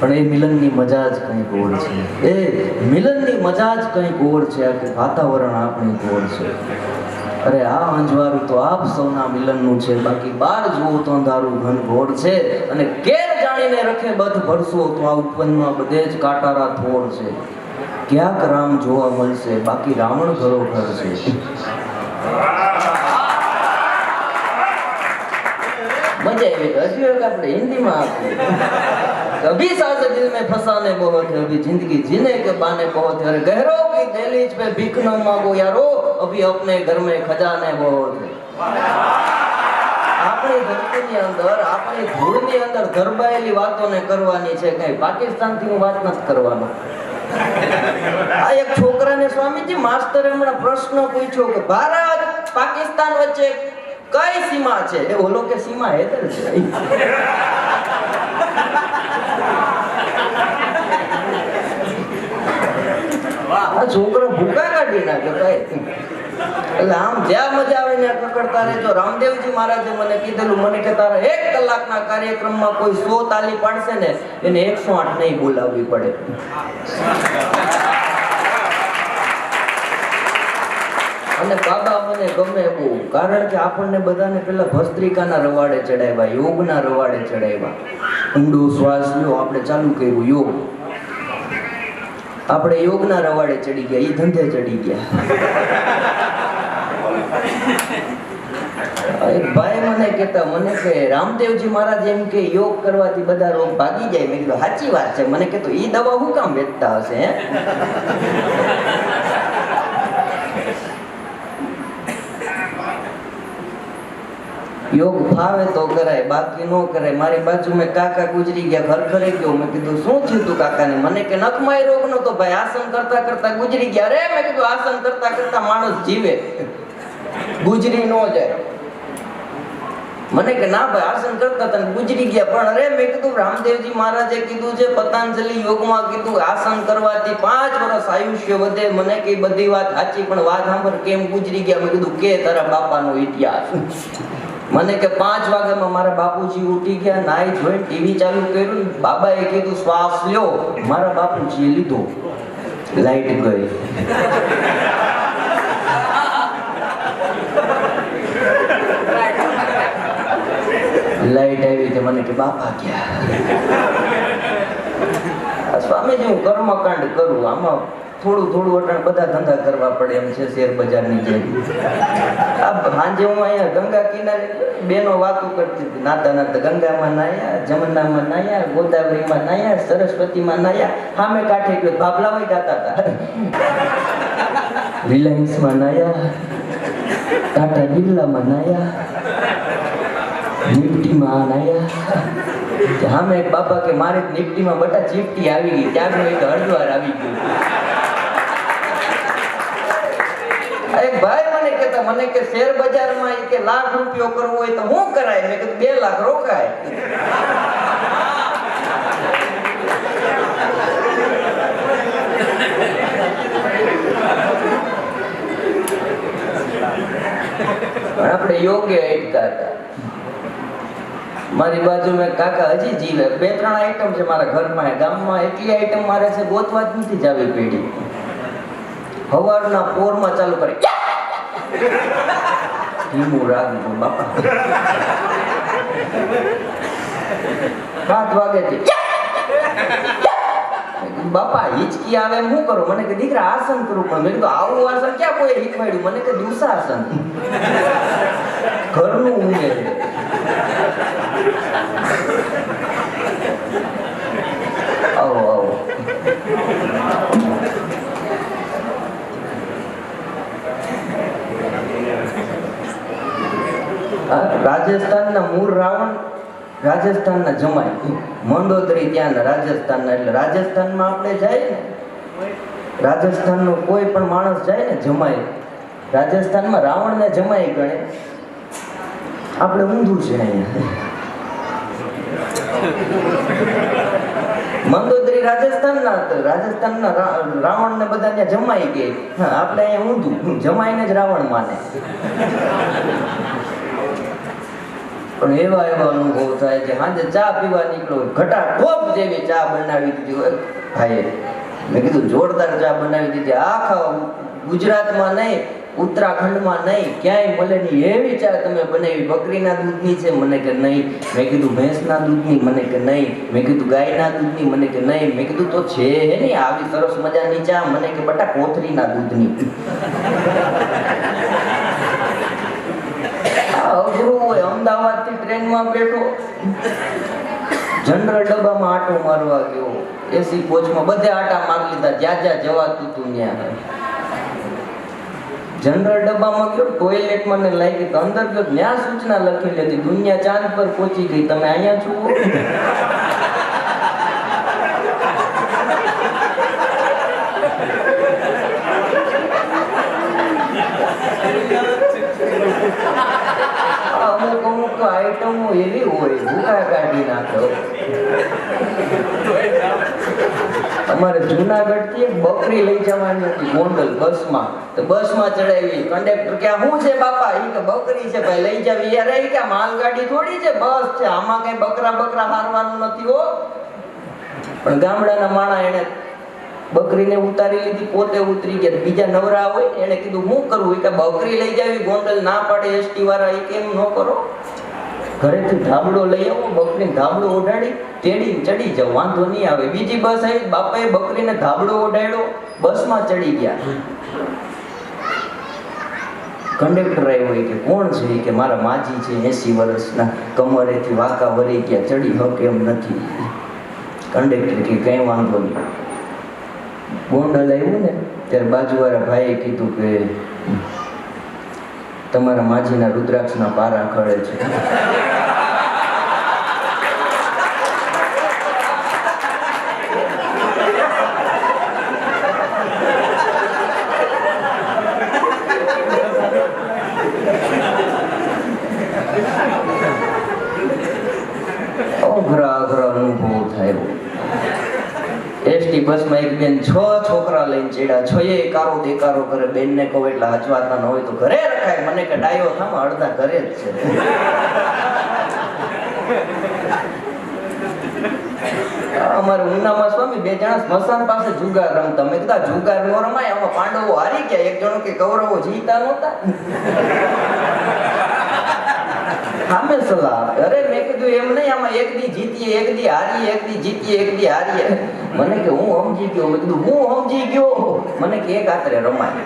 પણ એ મિલનની મજા જ કંઈક ઓર છે. એ મિલનની મજા જ કંઈક ઓર છે. આ કે વાતાવરણ આપણી ઓર છે. અરે આ અંજવાળું તો આપ સૌના મિલનનું છે. બાકી બાર જુઓ તો અંધારું ઘનઘોર છે. અને કેર જાણીને રખે બધ ભરસો તો આ ઉત્પન્નમાં બધે જ કાટારા થોર છે. ક્યાંક રામ જોવા મળશે. બાકી રાવણ ઘરો ઘર છે. મજા આવી હજી આપણે હિન્દીમાં આપીએ. कभी साज दिल में फंसाने बहुत है अभी जिंदगी जीने के बाने बहुत है अरे गहरों की दहलीज पे भीख न मांगो यारो अभी अपने घर में खजाने बहुत है આપણી ધરતીની અંદર આપણી ધૂળની અંદર ધરબાયેલી વાતોને કરવાની છે કઈ પાકિસ્તાનથી હું વાત નથી કરવાનો આ એક છોકરાને સ્વામીજી માસ્તરે હમણાં પ્રશ્ન પૂછ્યો કે ભારત પાકિસ્તાન વચ્ચે કઈ સીમા છે એ ઓલો કે સીમા હેતર છે છોકરો ભૂકા કાઢી નાખ્યો કઈ એટલે આમ જ્યાં મજા આવે ને કકડતા રહેજો રામદેવજી મહારાજે મને કીધેલું, મને કે તારા એક કલાકના કાર્યક્રમમાં કોઈ સો તાલી પાડશે ને, એને એકસો આઠ નહીં બોલાવવી પડે. અને બાબા મને ગમે એવું કારણ કે આપણને બધાને પેલા ભસ્ત્રિકાના રવાડે ચડાવ્યા, યોગના રવાડે ચડાવ્યા. ઊંડો શ્વાસ લ્યો, આપણે ચાલુ કર્યું યોગ. આપણે યોગના રવાડે ચડી ગયા એ ધંધે ચડી ગયા. એક ભાઈ મને કહેતા, મને કે રામદેવજી મહારાજ એમ કે, યોગ કરવાથી બધા રોગ ભાગી જાય. મેં કીધું સાચી વાત છે. મને કહેતો એ દવા હું કામ વેચતા હશે યોગ ફાવે તો કરાય, બાકી નો કરાય. મારી બાજુ મેં કાકા ગુજરી ગયા ઘર ઘરે ગયો. મેં કીધું, શું થયું તું કાકાને? મને કે નખમાય રોગ નતો ભાઈ. આસન કરતા કરતા ગુજરી ગયા. અરે, મેં કીધું, આસન કરતા કરતા માણસ જીવે. ગુજરી નો જાય. મને કે, ના ભાઈ, આસન કરતા તને ગુજરી ગયા. પણ અરે, મેં કીધું, રામદેવજી મહારાજે કીધું છે, પતંજલિ યોગમાં કીધું, આસન કરવાથી પાંચ વર્ષ આયુષ્ય વધે. મને કે બધી વાત સાચી, પણ વાત સાંભળ, કેમ ગુજરી ગયા? મેં કીધું, કે તારા બાપાનો ઇતિહાસ. મને કે પાંચ વાગ્યામાં મારા બાપુજી ઉઠી ગયા નાઈ જોઈ ટીવી ચાલુ કર્યું. બાબાએ કીધું, શ્વાસ લ્યો. મારા બાપુજીએ લીધો. લાઈટ ગઈ. લાઈટ આવી તે મને કે, બાપા ક્યાં? સ્વામીજી, હું કર્મકાંડ કરું, આમાં થોડું થોડું અટાણ બધા ધંધા કરવા પડે એમ છે શેર બજારની જેમ. સાંજે હું અહીંયા ગંગા કિનારે બેનો વાતો કરતી હતી. નાતા નાતા ગંગામાં નાયા, જમનામાં નાયા, ગોદાવરીમાં નાયા, સરસ્વતીમાં નાયા. સામે કાંઠે ગયો ભાભલામાં ગાતા હતા. રિલાયન્સમાં નાયા, ટાટા બિરલામાં નાયા, નિફ્ટીમાં નાયા. સામે મેં બાપા કે મારે નિફ્ટીમાં બટા ચીફટી આવી ગઈ. ત્યારનો એક હળદ્વાર આવી ગયું. એક ભાઈ મને કહેતા મને કે શેર બજારમાં કે લાખ રૂપિયો કરવો હોય તો હું કરાય? મેં કીધું, બે લાખ રોકાય. આપણે યોગ્ય અટકા હતા. મારી બાજુ મેં કાકા હજી જીવે. બે ત્રણ આઈટમ છે મારા ઘરમાં. ગામમાં એટલી આઈટમ મારે છે, ગોતવા જ નથી જાવી પેઢી. હવારના પોરમાં ચાલુ કરે. ધીમું રાખજો બાપા. સાત વાગેથી બાપા, હિચકી આવે એમ શું કરું? મને કે, દીકરા, આસન કરું. પણ મેં કીધું, આવું આસન ક્યાં કોઈ શીખવાડ્યું મને કે દુસાસન ઘરનું ઊંઘે છે આવો આવો આ રાજસ્થાનના મૂળ રાવણ, રાજસ્થાનના જમાઈ. મંદોદરી ત્યાંના રાજસ્થાનના, એટલે રાજસ્થાનમાં આપણે જાય ને. રાજસ્થાનનો કોઈ પણ માણસ જાય ને જમાઈ. રાજસ્થાનમાં રાવણને જમાઈ ગણે. આપણે ઊંધું છે અહીંયા. મંદોદરી રાજસ્થાનના રાજસ્થાનના રાવણને બધા ત્યાં જમાઈ ગઈ. આપણે અહીંયા ઊંધું. જમાઈને જ રાવણ માને. પણ એવા એવા અનુભવ થાય છે સાંજે ચા પીવા નીકળો ઘટા ટોપ જેવી ચા બનાવી દીધી હોય. ભાઈએ, મેં કીધું, જોરદાર ચા બનાવી દીધી. આખા ગુજરાતમાં નહીં, ઉત્તરાખંડમાં નહીં, ક્યાંય મળે નહીં, એવી ચા તમે બનાવી, બકરીના દૂધની છે, મને કે નહીં. મેં કીધું, ભેંસના દૂધની, મને કે નહીં. મેં કીધું, ગાયના દૂધની, મને કે નહીં. મેં કીધું, તો છે નહીં, આવી સરસ મજાની ચા, મને કે બટા કોથરીના દૂધની આ અઘરું હોય અમદાવાદથી ટ્રેનમાં બેઠો. જનરલ ડબ્બામાં આટો મારવા ગયો. એસી કોચમાં બધે આટા મારી લીધા. જ્યાં જ્યાં જવાતું હતું ત્યાં. જનરલ ડબ્બામાં ગયો, ટોયલેટમાં ને લાગી તો અંદર ગયો. ત્યાં સૂચના લખી હતી દુનિયા ચાંદ પર પહોંચી ગઈ. તમે અહીંયા છો આ અમુક આઈટમો એવી હોય ભૂકા કાઢી નાખો. અમારે જુનાગઢથી બકરી લઈ જવાની હતી ગોંડલ બસમાં. તો બસમાં ચડાવી. કંડક્ટર કે શું છે બાપા? એ કે બકરી છે ભાઈ, લઈ જાવી. યાર એ કે માલગાડી થોડી છે, બસ છે. આમાં કઈ બકરા બકરા મારવાનું નથી હો. પણ ગામડાના માણા એને બકરીને ઉતારી લીધી, પોતે ઉતરી ગયા. બીજા નવરા હોય, એને કીધું, હું કરવું કે, બકરી લઈ જાવી, ગોંડલ ના પાડે, એસટી વાળા એ કેમ ન કરો. ઘરેથી ધાબળો લઈ આવો, બકરીને ધાબળો ઓઢાડી, તેડી ચડી જાવ વાંધો નહીં આવે. બીજી બસ આવી, બાપાએ બકરીને ધાબળો ઓઢાડ્યો, બસમાં ચડી ગયા. કંડક્ટર આવ્યો કે, કોણ છે? કે, મારા માજી છે, એસી વર્ષના, કમરેથી વાંકા વરી ગયા, ચડી હક એમ નથી. કંડક્ટર કે, કંઈ વાંધો નહીં. ગોંડલ આવ્યું ને, ત્યારે બાજુવાળા ભાઈએ કીધું કે તમારા માજીના રુદ્રાક્ષના પારા ખડે છે અઘરા અઘરા અનુભવ થાય એસટી બસમાં એક બેન છ છોકરા લઈને ચડ્યા છ એ એકારો દેકારો કરે, બેનને કહું એટલે હચવાતા ન હોય તો ઘરે રખાય. મને કે ડાયો થામાં અડધા ઘરે જ છે. અમારે ઉનામાં સ્વામી બે જણા સ્મશાન પાસે જુગાર રમતા. મેં કીધા જુગાર નો રમાય, આમાં પાંડવો હારી ગયા. એક જણો કે કૌરવો જીતા નહોતા. સામે સલાહ. અરે મેં કીધું એમ નહીં, આમાં એક દી જીતીએ, એક દી હારીએ, એક દી જીતીએ, એક દી હારીએ. મને કે હું સમજી ગયો? મેં કીધું, હું સમજી ગયો? મને કે એક આતરે રમાય.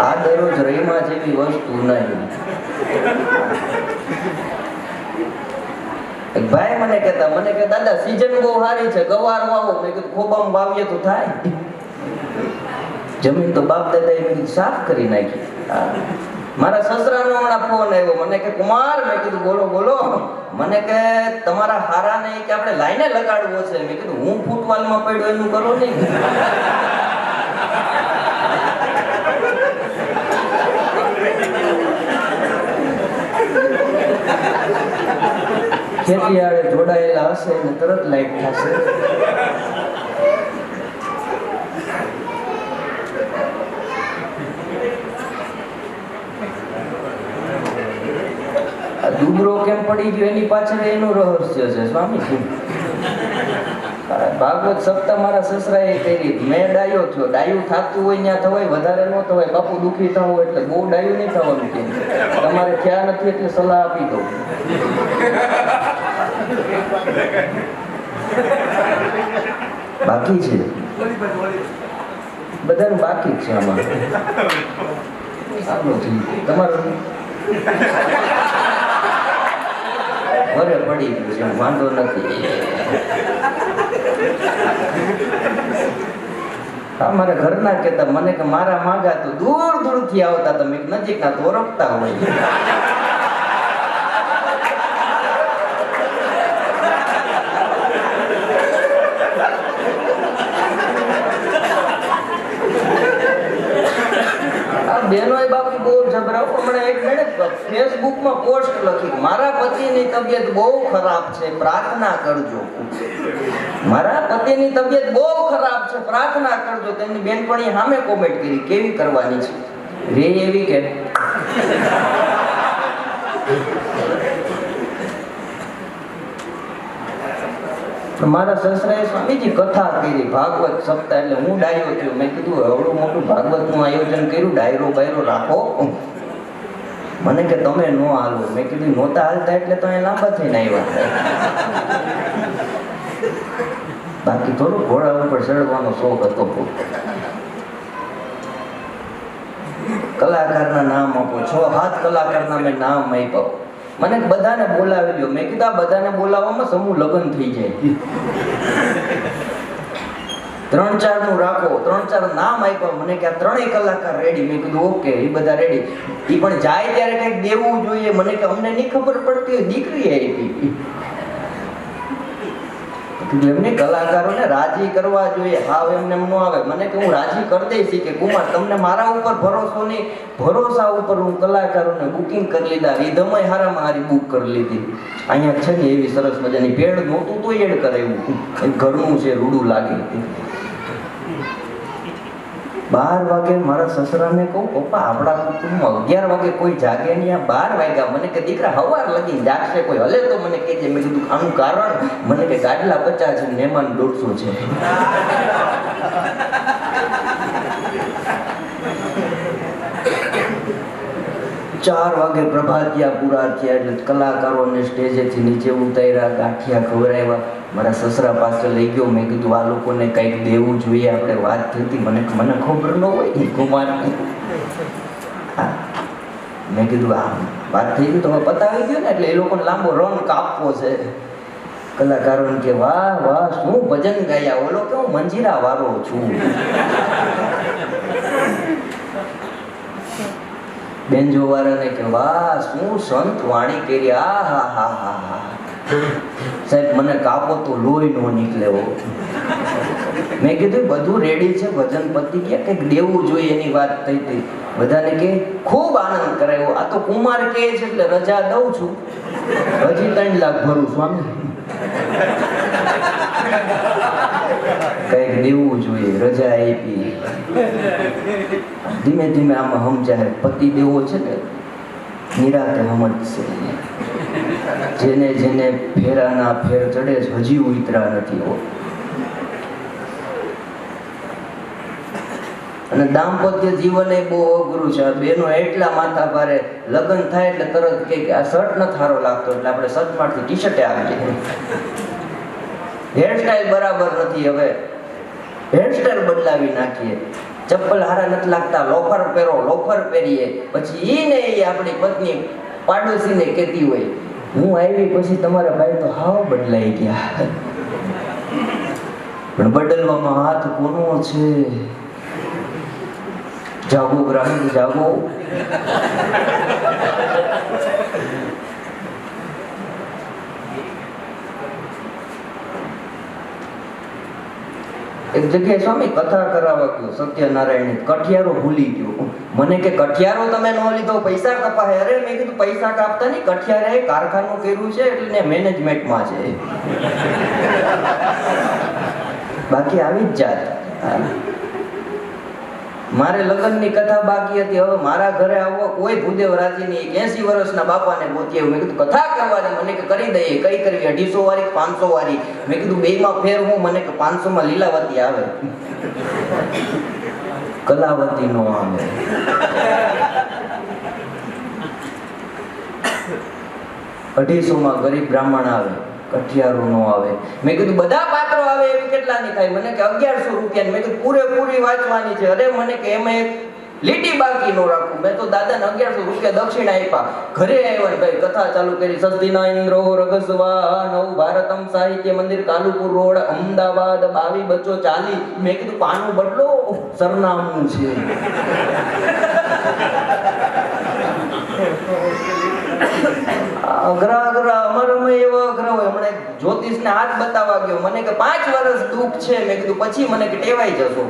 આ દરરોજ રહીમાં જેવી વસ્તુ નહીં. ભાઈ મને કહેતા, મને કે, દાદા સીઝન બહુ સારી છે, ગવાર વાવો. મેં કીધું, ખોબામાં વાવીએ તો થાય. જમીન તો બાપ દાદા એ સાફ કરી નાખી. મારા સસરાનો હમણાં ફોન આવ્યો. મને કે, કુમાર, મેં કીધું, બોલો બોલો. મને કે, તમારા હારા ને કે આપણે લાઈને લગાડવો છે. મેં કીધું, હું ફૂટવાલમાં પડ્યો, એનું કરો નહીં. ખેતીયાળે જોડાયેલા હશે ને તરત લાઈટ થશે. આ દુબરો કેમ પડી ગયો, એની પાછળ એનું રહસ્ય છે સ્વામી શું ભાગવત સપ્તાહ મારા સસરાએ કરી. મેં ડાયો થયો. ડાયું થાતું હોય, ત્યાં થવાય, વધારે ન થવાય. બાપુ દુખી થવું એટલે બહુ ડાયું નહીં થવાનું કે. તમારે ખ્યાલ નથી એટલે સલાહ આપી દઉં. બાકી છે? બધાનું બાકી છે આમાં. તમારું? ઘરે પડી ગયું છે વાંધો નથી. અમારા ઘરના કહેતા મને કે મારા માગા તો દૂર દૂરથી આવતા તમે નજીકના તો ઓળખતા હોય. બેનો એ બાપુ ફેસબુકમાં પોસ્ટ લખી. મારા પતિની તબિયત બહુ ખરાબ છે, પ્રાર્થના કરજો. મારા પતિની તબિયત બહુ ખરાબ છે, પ્રાર્થના કરજો. તેમની બેનપણી સામે કોમેન્ટ કરી. કેવી કરવાની છે? રે એવી કે મારા સસરાએ સ્વામીજી કથા કરી, ભાગવત સપ્તાહ એટલે હું ડાયો થયો. મેં કીધું એવડું મોટું ભાગવતનું આયોજન કર્યું, ડાયરો બાયરો રાખો. મને કે, તમે નો હાલો. મેં કીધું, નહોતા હાલતા એટલે તો અહીંયા લાંબા થઈને આવ્યા બાકી થોડું ઘોડા ઉપર ચડવાનો શોખ હતો કલાકારના નામ આપો, છ, હાથ કલાકારના મેં નામ આપ્યો. મને બધાને બોલાવી દો. મેં કીધું, આ બધાને બોલાવવામાં સમૂહ લગ્ન થઈ જાય. ત્રણ ચારનું રાખો, ત્રણ ચાર નામ આપ્યા. મને કે ત્રણેય કલાકાર રેડી મેં કીધું, ઓકે, એ બધા રેડી એ પણ જાય ત્યારે કંઈક દેવું જોઈએ. મને કે અમને નહીં ખબર પડતી દીકરી આપી. એમને કલાકારોને રાજી કરવા જોઈએ. હાવ એમને એમ ન આવે. મને કે હું રાજી કરી દઈશ. કે, કુમાર, તમને મારા ઉપર ભરોસો નહીં. ભરોસા ઉપર હું કલાકારોને બુકિંગ કરી લીધા. રીધમય હારામાં હારી બુક કરી લીધી. અહીંયા છે ને એવી સરસ મજાની ભેડ નહોતું તો એડ કરાવ્યું. ઘરનું છે, રૂડું લાગે. બાર વાગે મારા સસરાને કહું, પપ્પા, આપણા કુટુંબમાં અગિયાર વાગે કોઈ જાગે નહીં, આ બાર વાગ્યા. મને કે દીકરા હવાર લગી જાગશે કોઈ. હલે તો મને કહેજે મેં કીધું આનું કારણ? મને કે ગાડલા પચાસ છે મહેમાન દોઢસો છે. ચાર વાગે પ્રભાતિયા પૂરા થયા એટલે કલાકારોને સ્ટેજેથી નીચે ઉતાર્યા, ગાંઠિયા ખવડાવ્યા. મારા સસરા પાસે લઈ ગયો. મેં કીધું, આ લોકોને કંઈક દેવું જોઈએ. આપણે વાત થઈ હતી મને મને ખબર ન હોય એ કુમાર હા. મેં કીધું, આ વાત થઈ ગઈ તો હવે પતાવી ગયો ને, એટલે એ લોકોને લાંબો રન કાપવો છે. કલાકારોને કે, વાહ વાહ, શું ભજન ગાયા? ઓલો કે હું મંજીરા વાળો છું. બેન જોવાળાને કે, વાહ, શું સંત વાણી કરી? આ, હા હા હા હા. સાહેબ, મને કાપો તો લોહી નો નીકળેવો મેં કીધું, બધું રેડી છે ભજન પતિ કે કંઈક દેવું જોઈએ એની વાત થઈ હતી. બધાને કે ખૂબ આનંદ કરાયો. આ તો કુમાર કહે છે, એટલે રજા દઉં છું. હજી ત્રણ લાખ ભરું સ્વામી કંઈક દેવું જોઈએ, રજા આપી. ધીમે ધીમે આમાં સમજાય, પતિ દેવો છે ને, નિરાતે સમજશે. જેને જેને ફેરાના ફેર ચડે હજી ઉતરા નથી હો. અને દાંપત્ય જીવન એ બહુ અઘરું છે. બેનો એટલા માથા ભારે લગ્ન થાય એટલે તરત કે આ શર્ટ ન થારો લાગતો એટલે આપણે શર્ટમાંથી ટી શર્ટે આવી જાય. હેરસ્ટાઈલ બરાબર નથી હવે. હેરસ્ટાઈલ બદલાવી નાખીએ. ચપ્પલ હારા નથી લાગતા લોફર પહેરો લોફર પહેરીએ. પછી એ ને એ આપણી પત્ની પાડોશીને કહેતી હોય હું આવી પછી તમારા ભાઈ તો હાવ બદલાઈ ગયા પણ બદલવામાં હાથ કોનો છે? જાગો ગ્રાહક, જાગો. એક જગ્યાએ સ્વામી કથા કરાવવા ગયો સત્યનારાયણ કઠિયારો ભૂલી ગયો. મને કે, કઠિયારો તમે ન લીધો, પૈસા કપાય. અરે, મેં કીધું, પૈસા કાપતા નહીં, કઠિયારે કારખાનું કર્યું છે, એટલે મેનેજમેન્ટમાં છે. બાકી આવી જ જાત. મારે લગ્નની કથા બાકી હતી. હવે મારા ઘરે આવવો, કોઈ ભૂદેવ રાજી નહીં એસી વર્ષના બાપાને ગોતી આવ્યું મેં કીધું, કથા કરવાની? મને કે કરી દઈએ કઈ કરવી. અઢીસો વાળી પાંચસો વાળી? મેં કીધું બે માં ફેર હું, મને કે પાંચસો માં લીલાવતી આવે. કલાવતી નો આવે. અઢીસો માં ગરીબ બ્રાહ્મણ આવે. કઠિયારો નો આવે. મેં કીધું, બધા પાત્રો આવે એવી કેટલાની થાય? મને કે, અગિયારસો રૂપિયા મેં કીધું, પૂરેપૂરી વાંચવાની છે. અરે, મને કે, એમાં એક લીટી બાકી નો રાખું. મેં તો દાદાને અગિયારસો રૂપિયા દક્ષિણા આપ્યા. ઘરે આવ્યા ભાઈ કથા ચાલુ કરી સસ્તીના ઇન્દ્રો રગસવા, નવ ભારતમ સાહિત્ય મંદિર, કાલુપુર રોડ, અમદાવાદ, બાવી બચ્ચો ચાલી. મેં કીધું, પાનું બદલો. સરનામું છે. અઘરા અઘરા અમારામાં એવા અઘરા હોય. હમણાં જ્યોતિષને હાથ બતાવવા ગયો. મને કે પાંચ વર્ષ દુઃખ છે. મેં કીધું, પછી મને કે ટેવાઈ જશો.